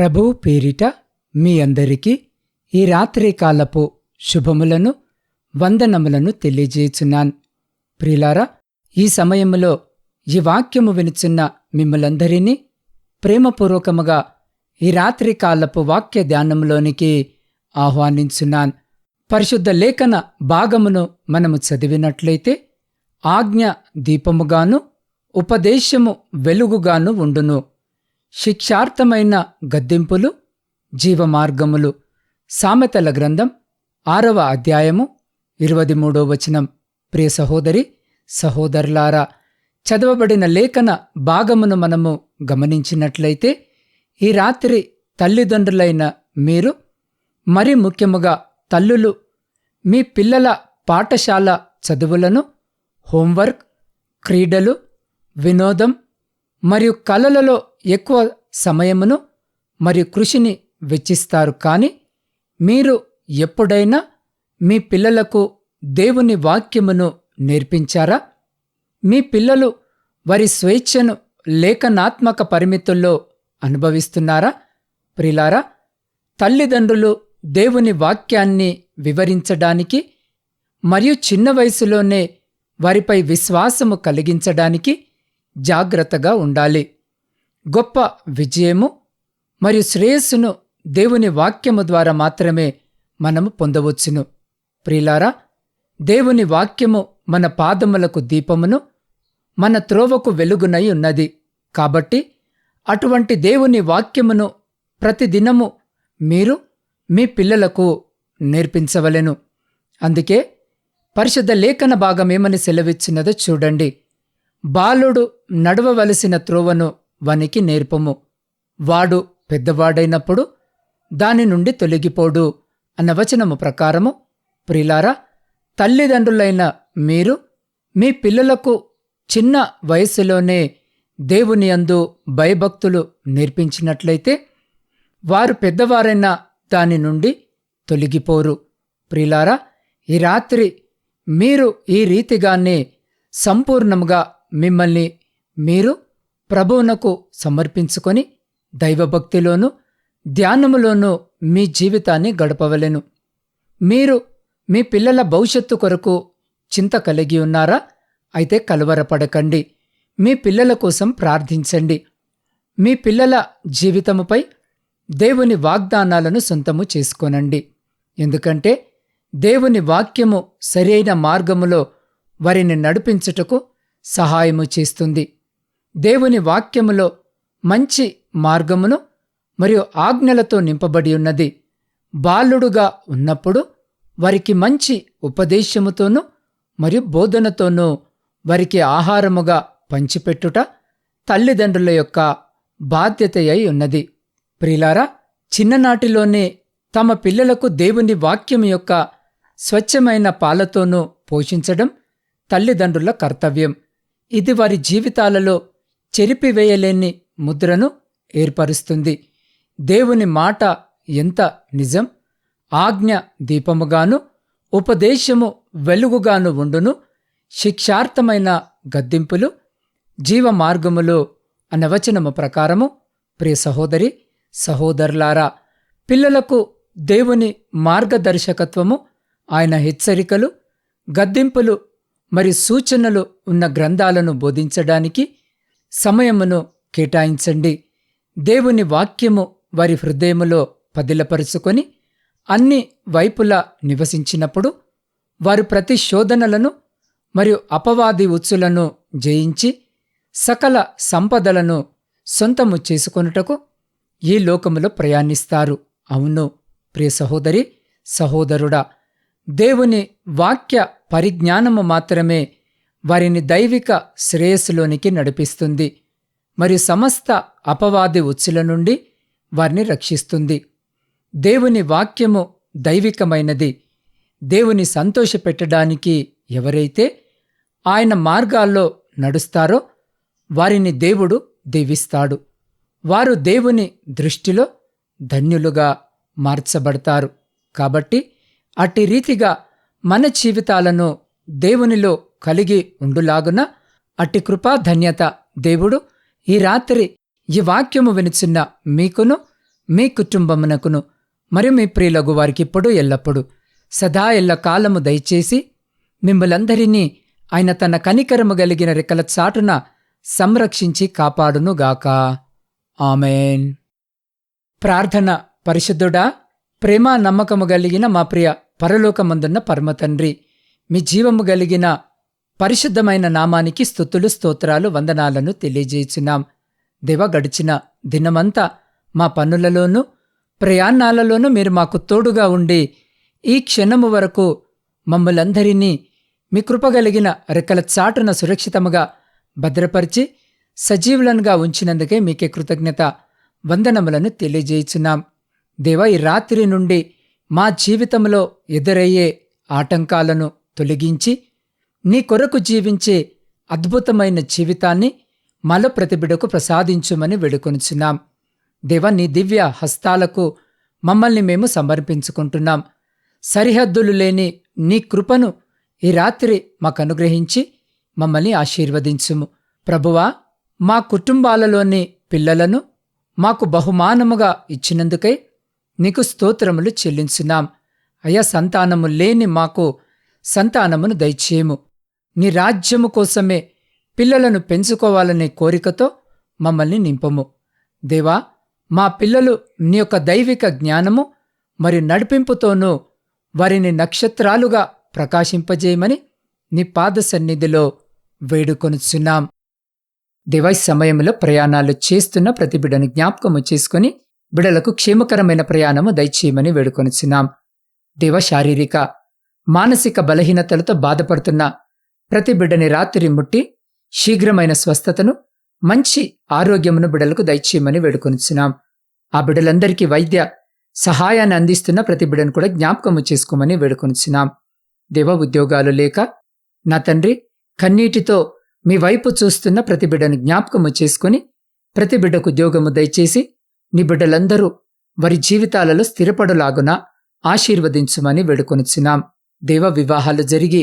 ప్రభువు పేరిట మీ అందరికీ ఈ రాత్రికాలపు శుభములను వందనములను తెలియజేయుచున్నాను. ప్రిలారా ఈ సమయములో ఈ వాక్యము వినుచున్న మిమ్మలందరినీ ప్రేమపూర్వకముగా ఈ రాత్రికాలపు వాక్య ధ్యానంలోనికి ఆహ్వానించున్నాను. పరిశుద్ధ లేఖన భాగమును మనము చదివినట్లయితే ఆజ్ఞ దీపముగాను ఉపదేశము వెలుగుగాను ఉండును. శిక్షార్థమైన గద్దింపులు జీవమార్గములు. సామెతల గ్రంథం ఆరవ అధ్యాయము ఇరవై మూడో వచనం. ప్రియ సహోదరి సహోదరులారా చదవబడిన లేఖన భాగమును మనము గమనించినట్లయితే ఈ రాత్రి తల్లిదండ్రులైన మీరు మరి ముఖ్యముగా తల్లులు మీ పిల్లల పాఠశాల చదువులను హోంవర్క్ క్రీడలు వినోదం మరియు కళలలో ఎక్కువ సమయమును మరియు కృషిని వెచ్చిస్తారు. కానీ మీరు ఎప్పుడైనా మీ పిల్లలకు దేవుని వాక్యమును నేర్పించారా? మీ పిల్లలు వారి స్వేచ్ఛను లేఖనాత్మక పరిమితుల్లో అనుభవిస్తున్నారా? ప్రిలారా తల్లిదండ్రులు దేవుని వాక్యాన్ని వివరించడానికి మరియు చిన్న వయసులోనే వారిపై విశ్వాసము కలిగించడానికి జాగ్రత్తగా ఉండాలి. గొప్ప విజయము మరియు శ్రేయస్సును దేవుని వాక్యము ద్వారా మాత్రమే మనము పొందవచ్చును. ప్రియులారా దేవుని వాక్యము మన పాదములకు దీపమును మన త్రోవకు వెలుగునై ఉన్నది. కాబట్టి అటువంటి దేవుని వాక్యమును ప్రతిదినము మీరు మీ పిల్లలకు నేర్పించవలెను. అందుకే పరిశుద్ధ లేఖన భాగమేమని సెలవిచ్చినదో చూడండి. బాలుడు నడవవలసిన త్రోవను వనికి నేర్పము. వాడు పెద్దవాడైనప్పుడు దాని నుండి తొలగిపోడు అన్న వచనము ప్రకారము ప్రిలారా తల్లిదండ్రులైన మీరు మీ పిల్లలకు చిన్న వయసులోనే దేవుని అందు భయభక్తులు నేర్పించినట్లయితే వారు పెద్దవారైన దాని నుండి తొలగిపోరు. ప్రిలారా ఈ రాత్రి మీరు ఈ రీతిగానే సంపూర్ణముగా మిమ్మల్ని మీరు ప్రభువునకు సమర్పించుకొని దైవభక్తిలోనూ ధ్యానములోనూ మీ జీవితాన్ని గడపవలెను. మీరు మీ పిల్లల భవిష్యత్తు కొరకు చింత కలిగి ఉన్నారా? అయితే కలవరపడకండి. మీ పిల్లల కోసం ప్రార్థించండి. మీ పిల్లల జీవితముపై దేవుని వాగ్దానాలను సొంతము చేసుకోనండి. ఎందుకంటే దేవుని వాక్యము సరైన మార్గములో వారిని నడిపించుటకు సహాయము చేస్తుంది. దేవుని వాక్యములో మంచి మార్గమును మరియు ఆజ్ఞలతో నింపబడి ఉన్నది. బాలుడుగా ఉన్నప్పుడు వారికి మంచి ఉపదేశముతోనూ మరియు బోధనతోనూ వారికి ఆహారముగా పంచిపెట్టుట తల్లిదండ్రుల యొక్క బాధ్యత అయి ఉన్నది. ప్రిలారా చిన్ననాటిలోనే తమ పిల్లలకు దేవుని వాక్యం యొక్క స్వచ్ఛమైన పాలతోనూ పోషించడం తల్లిదండ్రుల కర్తవ్యం. ఇది వారి జీవితాలలో చెరిపివేయలేని ముద్రను ఏర్పరుస్తుంది. దేవుని మాట ఎంత నిజం? ఆజ్ఞ దీపముగాను ఉపదేశము వెలుగుగాను ఉండును. శిక్షార్థమైన గద్దింపులు జీవమార్గములు అనవచనము ప్రకారము ప్రియ సహోదరి సహోదరులారా పిల్లలకు దేవుని మార్గదర్శకత్వము ఆయన హెచ్చరికలు గద్దింపులు మరి సూచనలు ఉన్న గ్రంథాలను బోధించడానికి సమయమును కేటాయించండి. దేవుని వాక్యము వారి హృదయములో పదిలపరుచుకొని అన్ని వైపులా నివసించినప్పుడు వారు ప్రతి శోధనలను మరియు అపవాది ఉచ్చులను జయించి సకల సంపదలను సొంతము చేసుకొనుటకు ఈ లోకములో ప్రయాణిస్తారు. అవును ప్రియ సహోదరి సహోదరుడా దేవుని వాక్య పరిజ్ఞానము మాత్రమే వారిని దైవిక శ్రేయస్సులోనికి నడిపిస్తుంది. మరియు సమస్త అపవాది ఉచ్చుల నుండి వారిని రక్షిస్తుంది. దేవుని వాక్యము దైవికమైనది. దేవుని సంతోషపెట్టడానికి ఎవరైతే ఆయన మార్గాల్లో నడుస్తారో వారిని దేవుడు దీవిస్తాడు. వారు దేవుని దృష్టిలో ధన్యులుగా మార్చబడతారు. కాబట్టి అట్టి రీతిగా మన జీవితాలను దేవునిలో కలిగి ఉండులాగున అట్టి కృపా ధన్యత దేవుడు ఈ రాత్రి ఈ వాక్యము వినిచున్న మీకును మీ కుటుంబమునకును మరియు మీ ప్రియులగు వారికి ఇప్పుడు ఎల్లప్పుడు సదా ఎల్ల కాలము దయచేసి మిమ్మలందరినీ ఆయన తన కనికరము కలిగిన రెక్కల చాటున సంరక్షించి కాపాడునుగాక. ఆమెన్. ప్రార్థన పరిశుద్ధుడా ప్రేమ నమ్మకము కలిగిన మా ప్రియ పరలోకమందున్న పరమతండ్రి మీ జీవము కలిగిన పరిశుద్ధమైన నామానికి స్థుతులు స్తోత్రాలు వందనాలను తెలియజేయుచున్నాం. దేవ గడిచిన దినమంతా మా పనులలోనూ ప్రయాణాలలోనూ మీరు మాకు తోడుగా ఉండి ఈ క్షణము వరకు మమ్మలందరినీ మీ కృపగలిగిన రెక్కల చాటున సురక్షితముగా భద్రపరిచి సజీవులనుగా ఉంచినందుకే మీకే కృతజ్ఞత వందనములను తెలియజేయుచున్నాం. దేవ ఈ రాత్రి నుండి మా జీవితంలో ఎదురయ్యే ఆటంకాలను తొలగించి నీ కొరకు జీవించే అద్భుతమైన జీవితాన్ని మల ప్రతిబిడకు ప్రసాదించుమని వేడుకొనుచున్నాం. దేవ నీ దివ్య హస్తాలకు మమ్మల్ని మేము సమర్పించుకుంటున్నాం. సరిహద్దులు లేని నీ కృపను ఈ రాత్రి మాకు అనుగ్రహించి మమ్మల్ని ఆశీర్వదించుము. ప్రభువా మా కుటుంబాలలోని పిల్లలను మాకు బహుమానముగా ఇచ్చినందుకై నీకు స్తోత్రములు చెల్లించున్నాం. అయ్యా సంతానము లేని మాకు సంతానమును దయచేయము. నీ రాజ్యము కోసమే పిల్లలను పెంచుకోవాలనే కోరికతో మమ్మల్ని నింపము. దేవా మా పిల్లలు నీ యొక్క దైవిక జ్ఞానము మరియు నడిపింపుతోనూ వారిని నక్షత్రాలుగా ప్రకాశింపజేయమని నీ పాద సన్నిధిలో వేడుకొనుచున్నాం. దివై సమయంలో ప్రయాణాలు చేస్తున్న ప్రతి బిడను జ్ఞాపకము చేసుకుని బిడలకు క్షేమకరమైన ప్రయాణము దయచేయమని వేడుకొనుచున్నాం. దేవ శారీరక మానసిక బలహీనతలతో బాధపడుతున్న ప్రతి బిడ్డని రాత్రి ముట్టి శీఘ్రమైన స్వస్థతను మంచి ఆరోగ్యమును బిడలకు దయచేయమని వేడుకొనుచున్నాం. ఆ బిడ్డలందరికీ వైద్య సహాయాన్ని అందిస్తున్న ప్రతి బిడ్డను కూడా జ్ఞాపకము చేసుకోమని వేడుకొనుచున్నాం. దేవ ఉద్యోగాలు లేక నా తండ్రి కన్నీటితో మీ వైపు చూస్తున్న ప్రతి బిడ్డను జ్ఞాపకము చేసుకుని ప్రతి బిడ్డకు ఉద్యోగము దయచేసి నీ బిడ్డలందరూ వారి జీవితాలలో స్థిరపడులాగున ఆశీర్వదించుమని వేడుకొనుచున్నాం. దేవ వివాహాలు జరిగి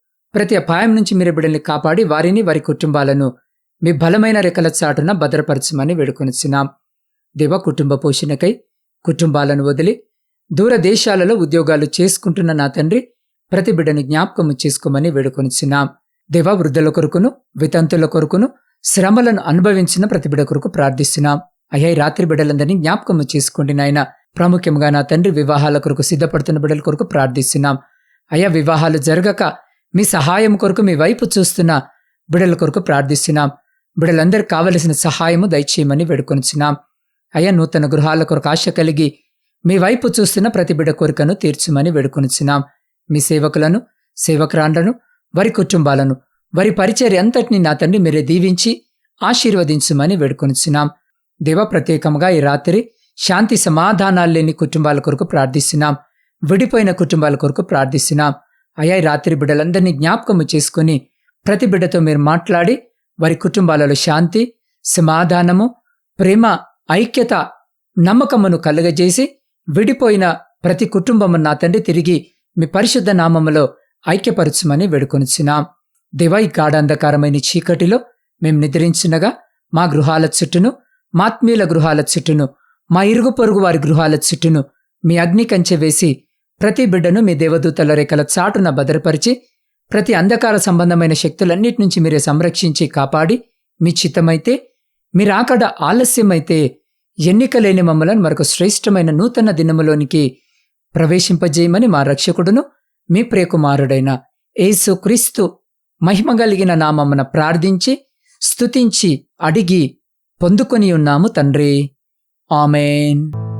ప్రతి అపాయం నుంచి మీరు బిడ్డల్ని కాపాడి వారిని వారి కుటుంబాలను మీ బలమైన రెక్కల చాటున భద్రపరచమని వేడుకొనిచున్నాం. దేవ కుటుంబ పోషణకై కుటుంబాలను వదిలి దూరదేశాలలో ఉద్యోగాలు చేసుకుంటున్న నా తండ్రి ప్రతి బిడ్డను జ్ఞాపకము చేసుకోమని వేడుకొనిచున్నాం. దేవ వృద్ధుల కొరకును వితంతుల కొరకును శ్రమలను అనుభవించిన ప్రతి బిడ్డ కొరకు ప్రార్థిస్తున్నాం. అయ్యా రాత్రి బిడ్డలందరినీ జ్ఞాపకము చేసుకోండి నాయన. ప్రాముఖ్యంగా నా తండ్రి వివాహాల కొరకు సిద్ధపడుతున్న బిడ్డల కొరకు ప్రార్థిస్తున్నాం. అయ్యా వివాహాలు జరగక మీ సహాయం కొరకు మీ వైపు చూస్తున్న బిడల కొరకు ప్రార్థిస్తున్నాం. బిడలందరికి కావలసిన సహాయము దయచేయమని వేడుకొనిచున్నాం. అయ్యా నూతన గృహాల కొరకు ఆశ కలిగి మీ వైపు చూస్తున్న ప్రతి బిడ కోరికను తీర్చుమని వేడుకొనిచున్నాం. మీ సేవకులను సేవకురాండ్లను వారి కుటుంబాలను వారి పరిచర్య అంతటిని నా తండ్రి మీరే దీవించి ఆశీర్వదించుమని వేడుకొనిచున్నాం. దేవ ప్రత్యేకంగా ఈ రాత్రి శాంతి సమాధానాలు లేని కుటుంబాల కొరకు ప్రార్థిస్తున్నాం. విడిపోయిన కుటుంబాల కొరకు ప్రార్థిస్తున్నాం. అయ్యా రాత్రి బిడ్డలందరినీ జ్ఞాపకము చేసుకుని ప్రతి బిడ్డతో మీరు మాట్లాడి వారి కుటుంబాలలో శాంతి సమాధానము ప్రేమ ఐక్యత నమ్మకమును కలుగజేసి విడిపోయిన ప్రతి కుటుంబము నా తండ్రి తిరిగి మీ పరిశుద్ధ నామములో ఐక్యపరచుమని వేడుకొనిచున్నాం. దివై గాఢాంధకారమైన చీకటిలో మేం నిద్రించినగా మా గృహాల చుట్టూను మాత్మీయుల గృహాల చుట్టూను మా ఇరుగు పొరుగు వారి గృహాల చుట్టూను మీ అగ్ని కంచె వేసి ప్రతి బిడ్డను మీ దేవదూతల రేఖల చాటున భద్రపరిచి ప్రతి అంధకార సంబంధమైన శక్తులన్నిటి నుంచి మీరే సంరక్షించి కాపాడి మీ చిత్తమైతే మీరాకడ ఆలస్యమైతే ఎన్నికలేని మమ్మలను మరొక శ్రేష్టమైన నూతన దినములోనికి ప్రవేశింపజేయమని మా రక్షకుడును మీ ప్రియకుమారుడైన యేసు క్రీస్తు మహిమ కలిగిన నామమున ప్రార్థించి స్తుతించి అడిగి పొందుకొని ఉన్నాము తండ్రి. ఆమెన్.